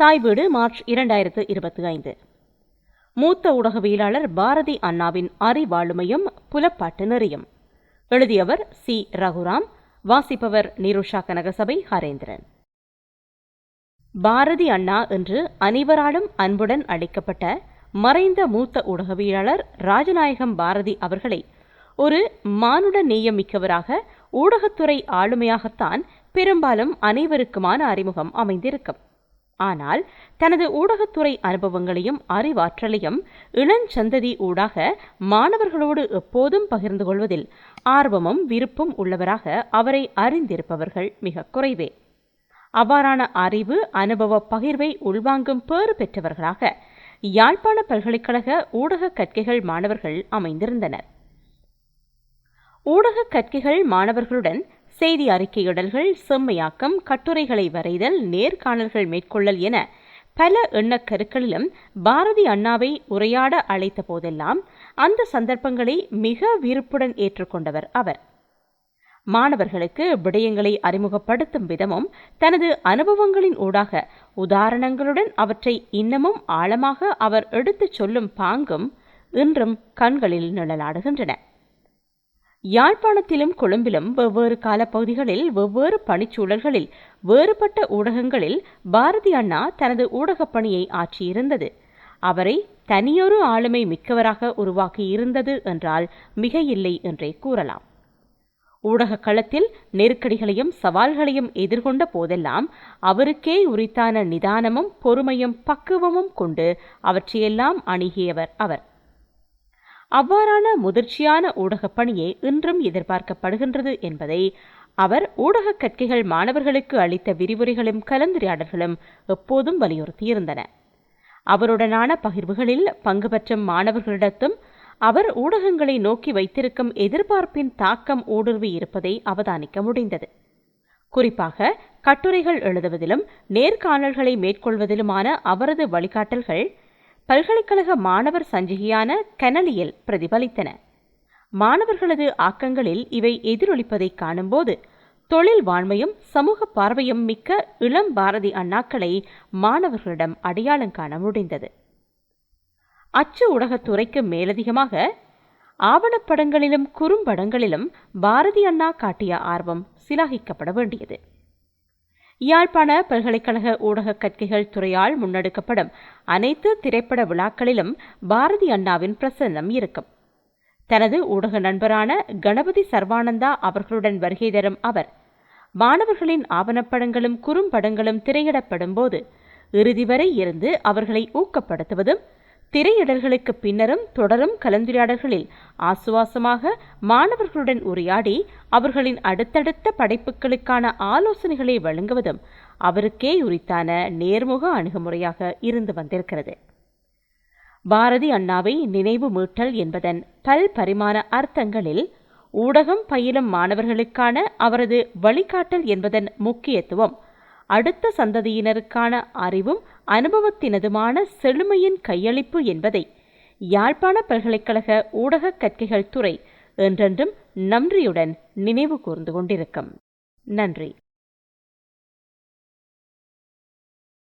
தாய் வீடு மார்ச் இரண்டாயிரத்து இருபத்தி ஐந்து மூத்த ஊடகவியலாளர் பாரதி அண்ணாவின் அறிவாளுமையும் புலப்பாட்டு நெறியும் எழுதியவர் சி. ரகுராம் வாசிப்பவர் நிருஷா கனகசபை ஹரேந்திரன். பாரதி அண்ணா என்று அனைவராலும் அன்புடன் அழைக்கப்பட்ட மறைந்த மூத்த ஊடகவியலாளர் ராஜநாயகம் பாரதி அவர்களை ஒரு மானுட நேயமிக்கவராக ஊடகத்துறை ஆளுமையாகத்தான் பெரும்பாலும் அனைவருக்குமான அறிமுகம் அமைந்திருக்கும். ஆனால் தனது ஊடகத்துறை அனுபவங்களையும் அறிவாற்றலையும் இளஞ்சந்ததி ஊடாக மாணவர்களோடு எப்போதும் பகிர்ந்து கொள்வதில் ஆர்வமும் விருப்பம் உள்ளவராக அவரை அறிந்திருப்பவர்கள் மிக குறைவே. அவ்வாறான அறிவு அனுபவ பகிர்வை உள்வாங்கும் பேறு பெற்றவர்களாக யாழ்ப்பாண பல்கலைக்கழக ஊடக கற்கைகள் மாணவர்கள் அமைந்திருந்தனர். ஊடக கற்கைகள் மாணவர்களுடன் செய்தி அறிக்கையிடல்கள் செம்மையாக்கம் கட்டுரைகளை வரைதல் நேர்காணல்கள் மேற்கொள்ளல் என பல எண்ணக்கருக்களிலும் பாரதி அண்ணாவை உரையாட அழைத்த போதெல்லாம் அந்த சந்தர்ப்பங்களை மிக விருப்புடன் ஏற்றுக்கொண்டவர் அவர். மாணவர்களுக்கு விடயங்களை அறிமுகப்படுத்தும் விதமும் தனது அனுபவங்களின் ஊடாக உதாரணங்களுடன் அவற்றை இன்னமும் ஆழமாக அவர் எடுத்துச் சொல்லும் பாங்கும் இன்றும் கண்களில் நிழலாடுகின்றன. யாழ்ப்பாணத்திலும் கொழும்பிலும் வெவ்வேறு காலப்பகுதிகளில் வெவ்வேறு பணிச்சூழல்களில் வேறுபட்ட ஊடகங்களில் பாரதி அண்ணா தனது ஊடகப் பணியை ஆற்றியிருந்தது. அவரை தனியொரு ஆளுமை மிக்கவராக உருவாக்கி இருந்தது என்றால் மிக இல்லை என்றே கூறலாம். ஊடக களத்தில் நெருக்கடிகளையும் சவால்களையும் எதிர்கொண்ட போதெல்லாம் அவருக்கே உரித்தான நிதானமும் பொறுமையும் பக்குவமும் கொண்டு அவற்றையெல்லாம் அணுகியவர் அவர். அவ்வாறான முதிர்ச்சியான ஊடகப் பணியே இன்றும் எதிர்பார்க்கப்படுகின்றது என்பதை அவர் ஊடக கற்கைகள் மாணவர்களுக்கு அளித்த விரிவுரைகளும் கலந்துரையாடல்களும் எப்போதும் வலியுறுத்தியிருந்தன. அவருடனான பகிர்வுகளில் பங்கு பெற்றும் மாணவர்களிடத்தும் அவர் ஊடகங்களை நோக்கி வைத்திருக்கும் எதிர்பார்ப்பின் தாக்கம் ஊடுருவி இருப்பதை அவதானிக்க முடிந்தது. குறிப்பாக கட்டுரைகள் எழுதுவதிலும் நேர்காணல்களை மேற்கொள்வதிலுமான அவரது வழிகாட்டல்கள் பல்கலைக்கழக மாணவர் சஞ்சிகையான கனலியில் பிரதிபலித்தன. மாணவர்களது ஆக்கங்களில் இவை எதிரொலிப்பதை காணும்போது தொழில் வாழ்மையும் சமூக பார்வையும் மிக்க இளம் பாரதி அண்ணாக்களை மாணவர்களிடம் அடையாளம் காண முடிந்தது. அச்சு ஊடகத்துறைக்கு மேலதிகமாக ஆவணப்படங்களிலும் குறும்படங்களிலும் பாரதி அண்ணா காட்டிய ஆர்வம் சிலாகிக்கப்பட வேண்டியது. யாழ்ப்பாண பல்கலைக்கழக ஊடக கற்கைகள் துறையால் முன்னெடுக்கப்படும் அனைத்து திரைப்பட விழாக்களிலும் பாரதி அண்ணாவின் பிரசன்னம் இருக்கும். தனது ஊடக நண்பரான கணபதி சர்வானந்தா அவர்களுடன் வருகை தரும் அவர் மாணவர்களின் ஆவணப்படங்களும் குறும்படங்களும் திரையிடப்படும் போது இறுதி வரை இருந்து அவர்களை ஊக்கப்படுத்துவதும் திரையிடல்களுக்கு பின்னரும் தொடரும் கலந்துரையாடல்களில் ஆசுவாசமாக மாணவர்களுடன் உரையாடி அவர்களின் அடுத்தடுத்த படைப்புகளுக்கான ஆலோசனைகளை வழங்குவதும் அவருக்கே உரித்தான நேர்முக அணுகுமுறையாக இருந்து வந்திருக்கிறது. பாரதி அண்ணாவை நினைவு மீட்டல் என்பதன் பல் பரிமாண அர்த்தங்களில் ஊடகம் பயிலும் மாணவர்களுக்கான அவரது வழிகாட்டல் என்பதன் முக்கியத்துவம் அடுத்த சந்ததியினருக்கான அறிவும் அனுபவத்தினதுமான செழுமையின் கையளிப்பு என்பதை யாழ்ப்பாண பல்கலைக்கழக ஊடக கற்கைகள் துறை என்றென்றும் நன்றியுடன் நினைவு கூர்ந்து கொண்டிருக்கும். நன்றி.